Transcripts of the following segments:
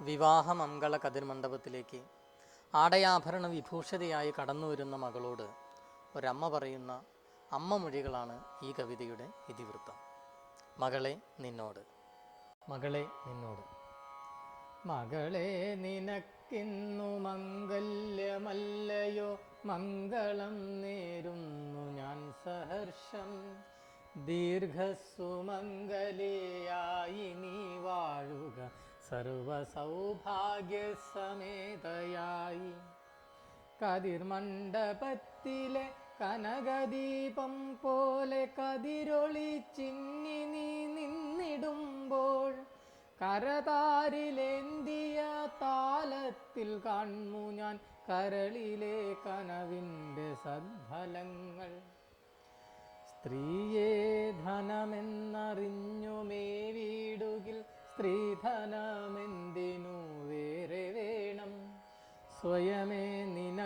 വിവാഹമംഗള കതിർമണ്ഡപത്തിലേക്ക് ആടയാഭരണ വിഭൂഷിതയായി കടന്നു വരുന്ന മകളോട് ഒരമ്മ പറയുന്ന അമ്മ മൊഴികളാണ് ഈ കവിതയുടെ ഇതിവൃത്തം. മകളെ നിന്നോട്. മകളെ നിന്നോട്. മകളെ നിനക്കിന്നു മംഗല്യമല്ലയോ? മംഗളം നേരുന്നു ഞാൻ സഹർഷം. ദീർഘസുമംഗലിയായി നീ വാഴുക. സർവസൗഭാഗ്യസമേതയായി. കതിർമണ്ഡപത്തിലെ കനകദീപം പോലെ കതിരൊളി ചിന്നി നീ നിന്നിടുമ്പോൾ കരതാരിലേന്തിയ താലത്തിൽ കാണു ഞാൻ കരളിലെ കനവിന്റെ സദ്ഫലങ്ങൾ. സ്ത്രീയെ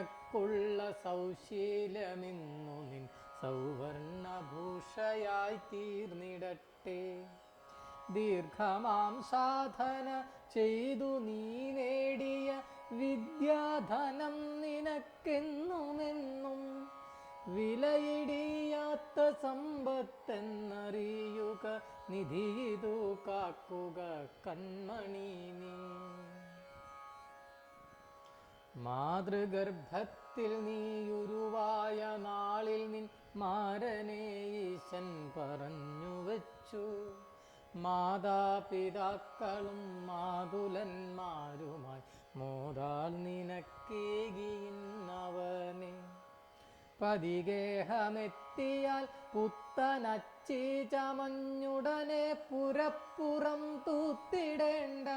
നിനക്കുള്ള സൗശീലമിന്നു നിൻ സൗവർണഭൂഷയായി തീർന്നിടട്ടെ. ദീർഘമാം സാധന ചെയ്തു നീ നേടിയ വിദ്യാധനം നിനക്കെന്നുമെന്നും വിലയിടിയാത്ത സമ്പത്തെന്നറിയുക നിധിയിതു കാക്കുക കൺമണി നീ. മാതൃഗർഭത്തിൽ നീയുരുവായ നാളിൽ നിൻ മാരനെ ഈശൻ പറഞ്ഞു വച്ചു മാതാപിതാക്കളും മാതുലന്മാരുമായി മോദാൽ നിനക്കേകിയുന്നവനെ പതിഗേഹമെത്തിയാൽ പുത്തനച്ചി ചമഞ്ഞുടനെ പുരപ്പുറം തൂത്തിടേണ്ട.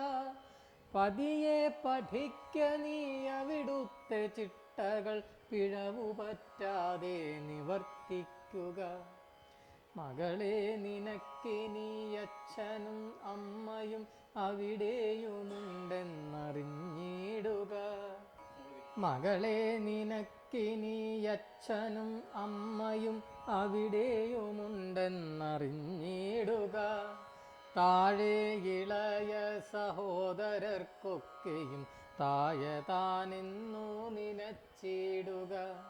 പതിയെ പഠിക്ക നീ അവിടുത്തെ ചിട്ടകൾ പിഴവു പറ്റാതെ നിവർത്തിക്കുക. മകളെ നിനക്കിനി അച്ഛനും അമ്മയും അവിടെയുമുണ്ടെന്നറിഞ്ഞിടുക. മകളെ നിനക്കിനി അച്ഛനും അമ്മയും അവിടെയുമുണ്ടെന്നറിഞ്ഞിടുക. താഴെ ഇളയ സഹോദരർക്കൊക്കെയും താഴെ താനെന്നു നിനച്ചിടുക.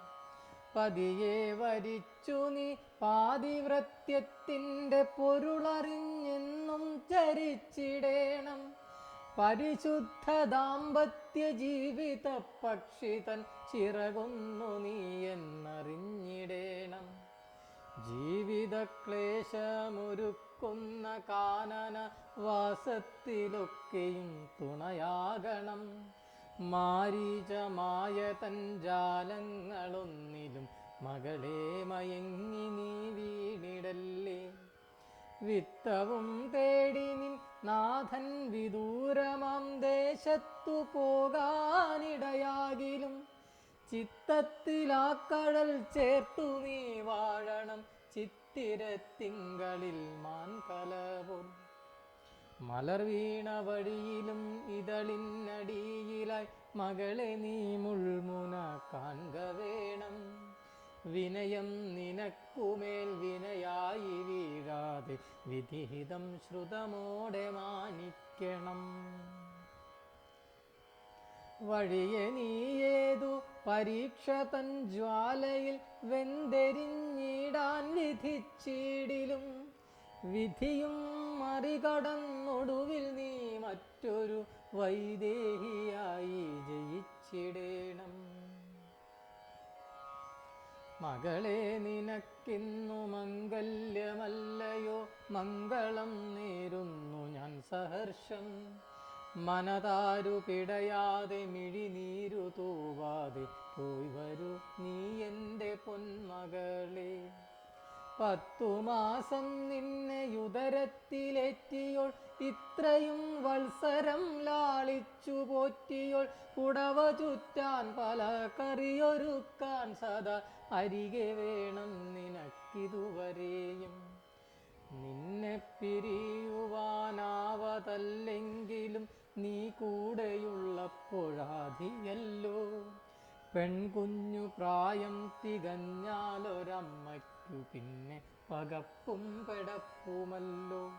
പതിയെ വരിച്ചു നീ പാതിവ്രത്യത്തിന്റെ പൊരുളറിഞ്ഞെന്നും ചരിച്ചിടേണം. പരിശുദ്ധ ദാമ്പത്യ ജീവിത പക്ഷിതൻ ചിറകൊന്നു നീ എന്നറിഞ്ഞിടേണം. ജീവിത ക്ലേശമൊരുക്കുന്ന കാനന വാസത്തിലൊക്കെയും തുണയാകണം. മാരീചമായ തൻ ജാലങ്ങളൊന്നിലും മകളെ മയങ്ങി നീ വീണിടല്ലേ. വിത്തവും തേടി നിൻ നാഥൻ വിദൂരമാം ദേശത്തു പോകാനിടയാകിലും ചിത്തത്തിലാക്കഴൽ ചേർത്തു നീ വാഴണം ചിത്തിരത്തിങ്കളിൽ മാൻകലവും മലർ വീണ വഴിയിലും ഇതളിനടിയിലായി മകളെ നീ മുൾമുന കാൺക വേണം. വിനയം നിനക്കുമേൽ വിനയായി വീഴാതെ വിധിഹിതം ശ്രുതമോടെ മാനിക്കണം. വഴിയെ നീ ഏതു പരീക്ഷ തൻ ജ്വാലയിൽ വെന്തെരിഞ്ഞിടാൻ വിധിച്ചിടിലും. വിധിയും മറികടന്നൊടുവിൽ നീ മറ്റൊരു വൈദേഹിയായി ജയിച്ചിടേണം. മകളെ നിനക്കിന്നു മംഗല്യമല്ലയോ? മംഗളം നേരുന്നു ഞാൻ സഹർഷം. മനതാരു പിടയാതെ മിഴിനീരു തൂവാതെ പോയി വരൂ നീ എന്റെ പൊന്മകളെ. പത്തു മാസം നിന്നെ ഉദരത്തിലെത്തിയോൾ ഇത്രയും വത്സരം ലാളിച്ചു പോറ്റിയോൾ കുടവ ചുറ്റാൻ പല കറിയൊരുക്കാൻ സദാ അരികെ വേണം നിനക്കിതുവരെയും. നിന്നെ പിരിയുവാനാവതല്ലെങ്കിലും നീ കൂടെയുള്ളപ്പോഴാധിയല്ലോ. പെൺകുഞ്ഞു പ്രായം തികഞ്ഞാലൊരമ്മയ്ക്കു പിന്നെ പകപ്പും പെടപ്പുമല്ലോ.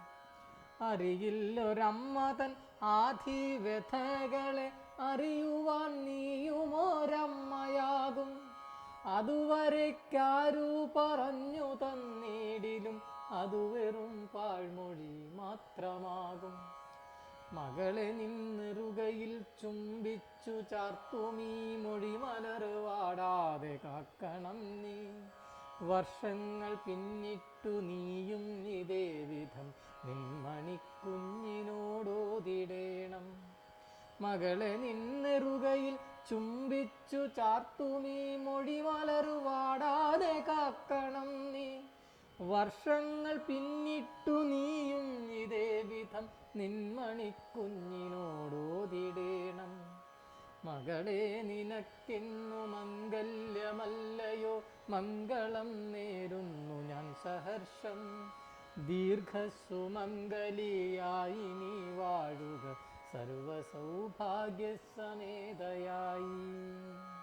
അറിയില്ലൊരമ്മ തൻ ആധിവ്യഥകളെ അറിയുവാൻ നീയുമോരമ്മയാകും. അതുവരയ്ക്കാരു പറഞ്ഞു തന്നിടിലും അതു വെറും പാഴ്മൊഴി മാത്രമാകും. മകളെ നിന്നെറുകയിൽ ചുംബിച്ചു ചാർത്തുമീ മൊഴി മലർവാടാതെ കാക്കണം നീ. വർഷങ്ങൾ പിന്നിട്ടു നീയും ഇതേ വിധം നിന്മണിക്കുഞ്ഞിനോടോതിടേണം. മകളെ നിന്നെറുകയിൽ ചുംബിച്ചു ചാർത്തുമീ മൊഴി മലർവാടാതെ കാക്കണം നീ. വർഷങ്ങൾ പിന്നിട്ടു നീയും വിധം നിന്മണിക്കുഞ്ഞിനോടോതിടേണം. മകളെ നിനക്കെന്നു മംഗല്യമല്ലയോ? മംഗളം നേരുന്നു ഞാൻ സഹർഷം. ദീർഘസുമംഗലിയായി നീ വാഴുക. സർവസൗഭാഗ്യസമേതയായി.